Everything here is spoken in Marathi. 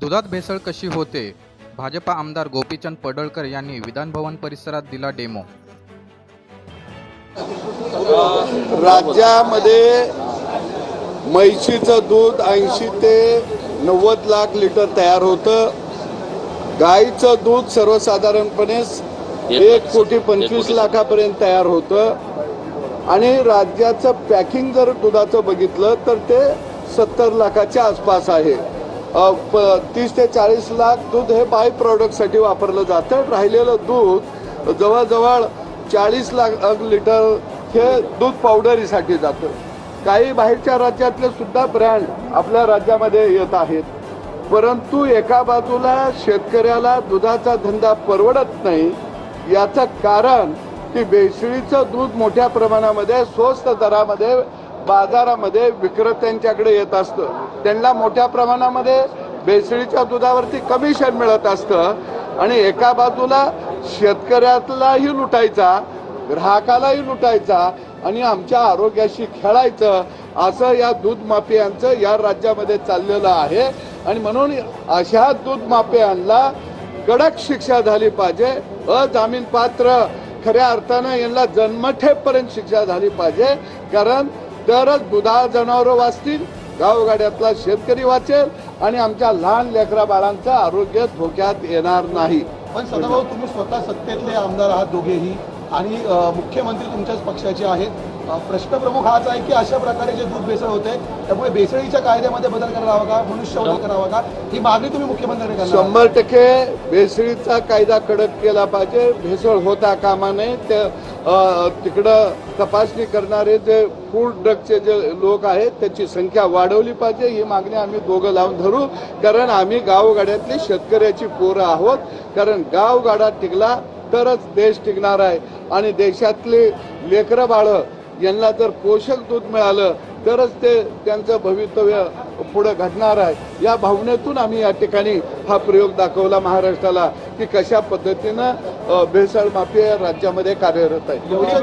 दुधात भेसळ कशी होते? भाजपा आमदार गोपीचंद पडळकर यांनी विधानभवन परिसरात दिला डेमो. राज्यामध्ये म्हैशीचं दूध ऐंशी ते नव्वद लाख लिटर तयार होतं. गाईचं दूध सर्वसाधारणपणे एक कोटी पंचवीस लाखापर्यंत तयार होतं. आणि राज्याचं पॅकिंग जर दुधाचं बघितलं तर ते सत्तर लाखाच्या आसपास आहे. तीस ते चाळीस लाख दूध हे बाय प्रॉडक्टसाठी वापरलं जातं. राहिलेलं दूध जवळजवळ चाळीस लाख लिटर हे दूध पावडरीसाठी जातं. काही बाहेरच्या राज्यातले सुद्धा ब्रँड आपल्या राज्यामध्ये येत आहेत. परंतु एका बाजूला शेतकऱ्याला दुधाचा धंदा परवडत नाही. याचं कारण की भेसळीचं दूध मोठ्या प्रमाणामध्ये स्वस्त दरामध्ये बाजारामध्ये विक्रेत्यांच्याकडे येत असतं. त्यांना मोठ्या प्रमाणामध्ये भेसळीच्या दुधावरती कमिशन मिळत असतं. आणि एका बाजूला शेतकऱ्यालाही लुटायचा ग्राहकालाही लुटायचा आणि आमच्या आरोग्याशी खेळायचं असं या दूध माफियांचं या राज्यामध्ये चाललेलं आहे. आणि म्हणून अशा दूध माफियांना कडक शिक्षा झाली पाहिजे अजामीन पात्र खऱ्या अर्थानं यांना जन्मठेपर्यंत शिक्षा झाली पाहिजे. कारण तरच दुधा जनावरं वाचतील. गावगाड्यातला शेतकरी वाचेल आणि आमच्या लहान लेकरा बाळांचं आरोग्य धोक्यात येणार नाही. पण सदाभाऊ तुम्ही स्वतः सत्तेतले आमदार आहात दोघेही आणि मुख्यमंत्री तुमच्याच पक्षाचे आहेत. प्रश्न प्रमुख हाच आहे की अशा प्रकारे जे दूध भेसळ होते त्यामुळे भेसळीच्या कायद्यामध्ये बदल करावा का? मनुष्यवध करावा का? ही मागणी तुम्ही मुख्यमंत्र्यांकडे. शंभर टक्के भेसळीचा कायदा कडक केला पाहिजे. भेसळ होता कामा नये. तिकडं तपासणी करणारे जे फूड ड्रगचे जे लोक आहेत त्याची संख्या वाढवली पाहिजे. ही मागणी आम्ही दोघं लावून धरू. कारण आम्ही गावगाड्यातली शेतकऱ्याची पोरं आहोत. कारण गावगाडा टिकला तरच देश टिकणार आहे. आणि देशातली लेकरं बाळं यांना जर पोषक दूध मिळालं तरच ते त्यांचं भवितव्य पुढे घडणार आहे. या भावनेतून आम्ही या ठिकाणी हा प्रयोग दाखवला महाराष्ट्राला की कशा पद्धतीनं भेसळ माफिया राज्यामध्ये कार्यरत आहे.